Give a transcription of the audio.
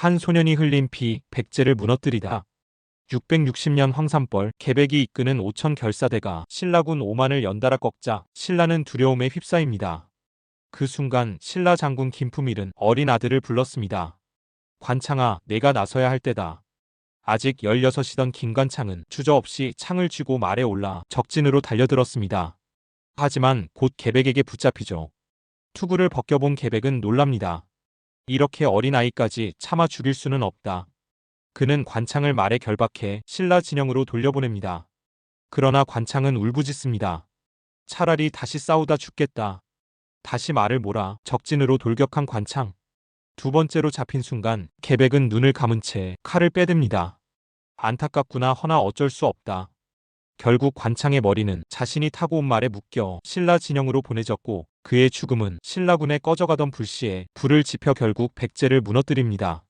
한 소년이 흘린 피 백제를 무너뜨리다. 660년 황산벌 계백이 이끄는 오천 결사대가 신라군 오만을 연달아 꺾자 신라는 두려움에 휩싸입니다. 그 순간 신라 장군 김품일은 어린 아들을 불렀습니다. 관창아, 내가 나서야 할 때다. 아직 16이던 김관창은 주저없이 창을 쥐고 말에 올라 적진으로 달려들었습니다. 하지만 곧 계백에게 붙잡히죠. 투구를 벗겨본 계백은 놀랍니다. 이렇게 어린 아이까지 참아 죽일 수는 없다. 그는 관창을 말에 결박해 신라 진영으로 돌려보냅니다. 그러나 관창은 울부짖습니다. 차라리 다시 싸우다 죽겠다. 다시 말을 몰아 적진으로 돌격한 관창. 두 번째로 잡힌 순간 계백은 눈을 감은 채 칼을 빼댑니다. 안타깝구나 허나 어쩔 수 없다. 결국 관창의 머리는 자신이 타고 온 말에 묶여 신라 진영으로 보내졌고 그의 죽음은 신라군에 꺼져가던 불씨에 불을 지펴 결국 백제를 무너뜨립니다.